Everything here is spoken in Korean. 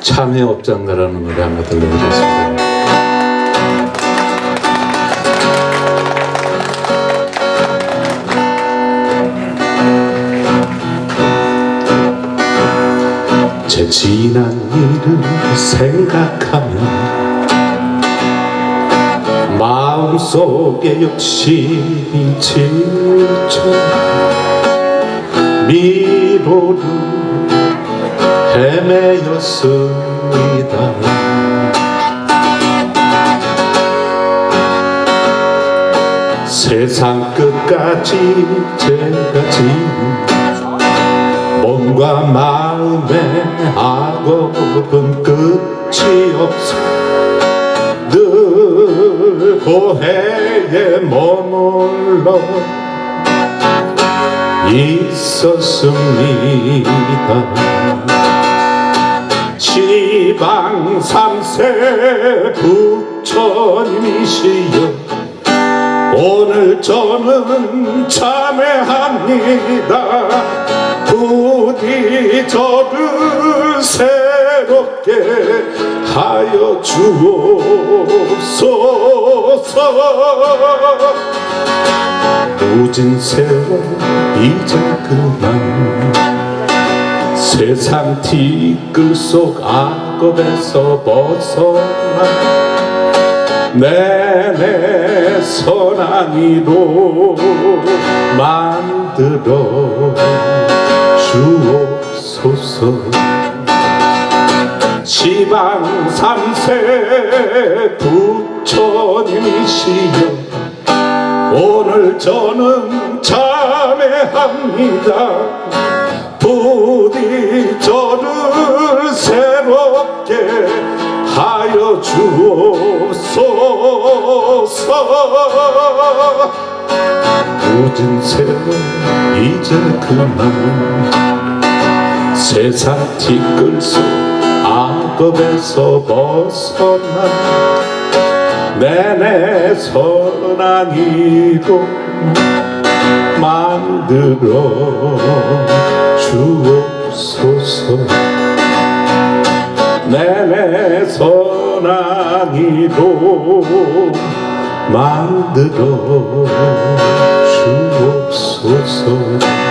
참회 업장가라는 노래 하나 들려드렸습니다. 제 지난 일을 생각하면 마음속에 욕심이 질쳐 미로를 헤매였습니다. 세상 끝까지 제가 몸과 마음의 악업은 끝이 없어. 늘 고해에 머물러 있었습니다 삼세 부처님이시여. 오늘 저는 참회합니다. 부디 저를 새롭게 하여 주옵소서. 무진 세월 이제 그만 세상 티끌 속 악업에서 벗어나 내내 선한 이로 만들어 주옵소서. 지방 삼세 부처님이시여 오늘 저는 참회합니다 하여 주옵소서. 모든 세월 이제 그만. 세상 티끌 속 악업에서 벗어나 내내 선한 이로 만들어 이로 만들어 주옵소서